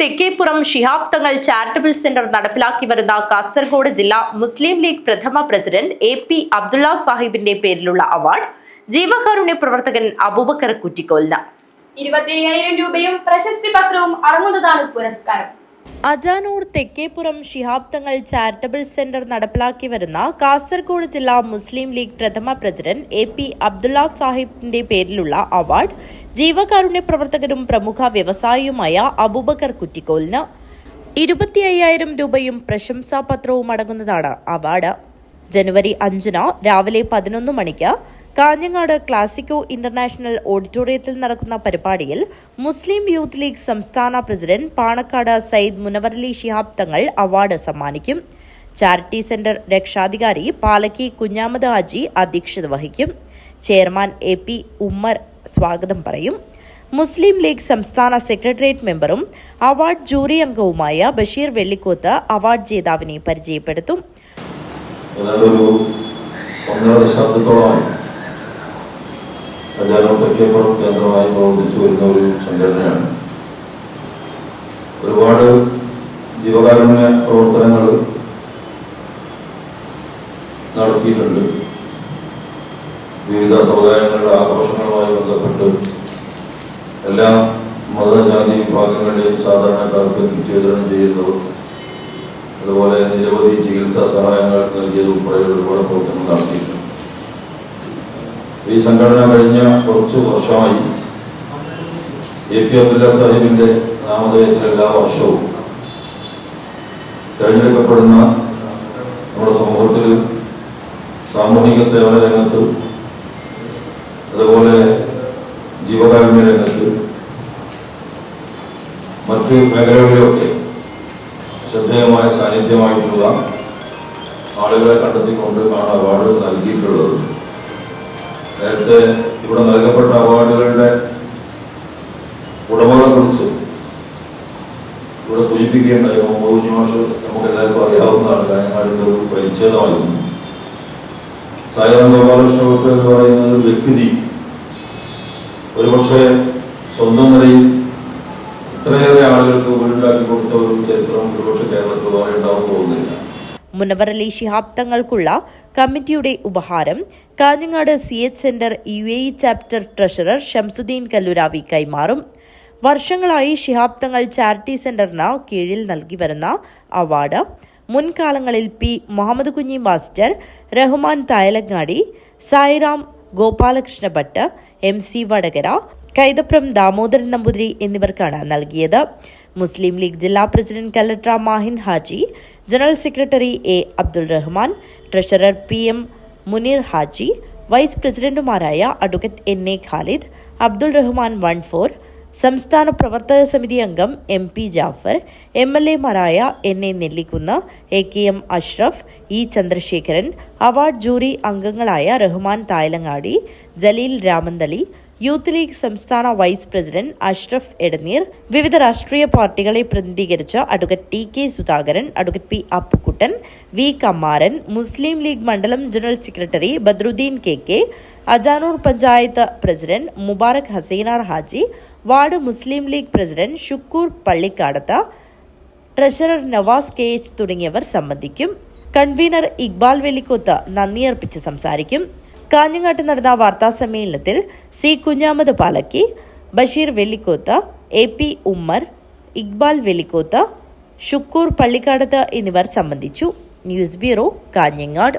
Thekkeppuram Shihab Thangal charitable centre നടപ്പിലാക്കി വരുന്ന കാസർഗോഡ് ജില്ലാ മുസ്ലിം ലീഗ് പ്രഥമ പ്രസിഡന്റ് എ പി അബ്ദുള്ള സാഹിബിന്റെ പേരിലുള്ള അവാർഡ് ജീവകാരുണ്യ പ്രവർത്തകൻ അബൂബക്കർ കുറ്റിക്കോലിന്. ഇരുപത്തിയ്യായിരം രൂപയും പ്രശസ്തി പത്രവും അടങ്ങുന്നതാണ് പുരസ്കാരം. അജാനൂർ തെക്കേപ്പുറം ശിഹാബ് തങ്ങൾ ചാരിറ്റബിൾ സെന്റർ നടപ്പിലാക്കി വരുന്ന കാസർഗോഡ് ജില്ലാ മുസ്ലിം ലീഗ് പ്രഥമ പ്രസിഡന്റ് എ പി അബ്ദുള്ള സാഹിബിന്റെ പേരിലുള്ള അവാർഡ് ജീവകാരുണ്യ പ്രവർത്തകരും പ്രമുഖ വ്യവസായിയുമായ അബൂബക്കർ കുറ്റിക്കോലിന് ഇരുപത്തി അയ്യായിരം രൂപയും പ്രശംസാപത്രവും അടങ്ങുന്നതാണ് അവാർഡ്. ജനുവരി അഞ്ചിന് രാവിലെ പതിനൊന്ന് മണിക്ക് കാഞ്ഞങ്ങാട് ക്ലാസിക്കോ ഇന്റർനാഷണൽ ഓഡിറ്റോറിയത്തിൽ നടക്കുന്ന പരിപാടിയിൽ മുസ്ലിം യൂത്ത് ലീഗ് സംസ്ഥാന പ്രസിഡന്റ് പാണക്കാട് സയ്യിദ് മുനവറലി ശിഹാബ് തങ്ങൾ അവാർഡ് സമ്മാനിക്കും. ചാരിറ്റി സെന്റർ രക്ഷാധികാരി പാലക്കി കുഞ്ഞാമത് ഹാജി അധ്യക്ഷത വഹിക്കും. ചെയർമാൻ എ പി ഉമ്മർ സ്വാഗതം പറയും. മുസ്ലിം ലീഗ് സംസ്ഥാന സെക്രട്ടേറിയറ്റ് മെമ്പറും അവാർഡ് ജൂറി അംഗവുമായ ബഷീർ വെള്ളിക്കോത്ത് അവാർഡ് ജേതാവിനെ പരിചയപ്പെടുത്തും. ഒന്നര ദശാബ്ദത്തോളമായി ഖജാനോ തെക്കേപ്പുറം കേന്ദ്രമായി പ്രവർത്തിച്ചു വരുന്ന ഒരു സംഘടനയാണ്. ഒരുപാട് ജീവകാരുണ്യ പ്രവർത്തനങ്ങൾ നടത്തിയിട്ടുണ്ട്. വിവിധ സമുദായങ്ങളുടെ ആഘോഷങ്ങളുമായി ബന്ധപ്പെട്ട് എല്ലാ മതജാതി വിഭാഗങ്ങളുടെയും സാധാരണക്കാർക്ക് കിറ്റ് വിതരണം ചെയ്യുന്നതും അതുപോലെ നിരവധി ചികിത്സാ സഹായങ്ങൾ നൽകിയതും ഒരുപാട് പ്രവർത്തനങ്ങൾ നടത്തിയിട്ടുണ്ട്. ഈ സംഘടന കഴിഞ്ഞ കുറച്ചു വർഷമായി എ പി അബ്ദുല്ല സാഹിബിന്റെ നാമധേയത്തിൽ എല്ലാ വർഷവും തിരഞ്ഞെടുക്കപ്പെടുന്ന നമ്മുടെ സമൂഹത്തിൽ സാമൂഹിക സേവന രംഗത്ത് അതുപോലെ ജീവകാരുണ്യ രംഗത്ത് മറ്റ് മേഖലകളിലൊക്കെ ശ്രദ്ധേയമായ സാന്നിധ്യമായിട്ടുള്ള ആളുകളെ കണ്ടെത്തിക്കൊണ്ട് ആണ് അവാർഡ് നൽകിയിട്ടുള്ളത്. നേരത്തെ ഇവിടെ നൽകപ്പെട്ട അവാർഡുകളുടെ ഉടമകളെ കുറിച്ച് ഇവിടെ സൂചിപ്പിക്കേണ്ട മുഹമ്മദ് മാഷ് നമുക്ക് എല്ലാവർക്കും അറിയാവുന്നതാണ് കാര്യങ്ങളുടെ ഒരു പരിച്ഛേദമായിരുന്നു. സായിറാം ഗോപാലകൃഷ്ണ ഭട്ട് എന്ന് പറയുന്ന ഒരു വ്യക്തി ഒരുപക്ഷെ സ്വന്തം നിലയിൽ ഇത്രയേറെ ആളുകൾക്ക് വീടുണ്ടാക്കി കൊടുത്ത ഒരു ചരിത്രം ഒരുപക്ഷെ കേരളത്തിൽ വേറെ ഉണ്ടാവും തോന്നുന്നില്ല മുനവറലി ശിഹാബ് തങ്ങൾക്കുള്ള കമ്മിറ്റിയുടെ ഉപഹാരം Kanhangad C H centre U A chapter treasurer Shamsuddin Kalluravi കൈമാറും. വർഷങ്ങളായി ശിഹാബ് തങ്ങൾ ചാരിറ്റി സെന്ററിന് കീഴിൽ നൽകി വരുന്ന അവാർഡ്. മുൻകാലങ്ങളിൽ P Muhammad Kunhi master Rahman Thayalangadi Sairam Gopalakrishna Bhat M C Vadakara Kaithapram Damodaran Namboothiri എന്നിവർക്കാണ് നൽകിയത്. മുസ്ലിം ലീഗ് ജില്ലാ president collector Mahin Haji general secretary A Abdul Rahman treasurer P M Muneer Haji vice പ്രസിഡന്റുമാരായ advocate N A Khalid Abdul Rahman one four സംസ്ഥാന പ്രവർത്തക സമിതി അംഗം M P Jafar M L എമാരായ N A Nellikkunnu A K M Ashraf E Chandrasekharan award jury അംഗങ്ങളായ Rahman Thayalangadi Jaleel Ramanthali youth league സംസ്ഥാന vice president Ashraf Edneer വിവിധ രാഷ്ട്രീയ പാർട്ടികളെ പ്രതിനിധീകരിച്ച advocate T K Sudhakaran advocate P Appukuttan V Kamaran Muslim League മണ്ഡലം general secretary Badruddin K K Ajanur panchayat president Mubarak Haseenar Haji ward Muslim League president Shukkoor Pallikkadath treasurer Navas K H തുടങ്ങിയവർ സംബന്ധിക്കും convener Iqbal Vellikoth നന്ദിയർപ്പിച്ച് സംസാരിക്കും. കാഞ്ഞങ്ങാട്ട് നടന്ന വാർത്താ സമ്മേളനത്തിൽ C Kunhamad Palakki Basheer Vellikkoth A P Ummer Iqbal Vellikkoth Shukkoor Pallikkadath എന്നിവർ സംബന്ധിച്ചു. News bureau Kanhangad.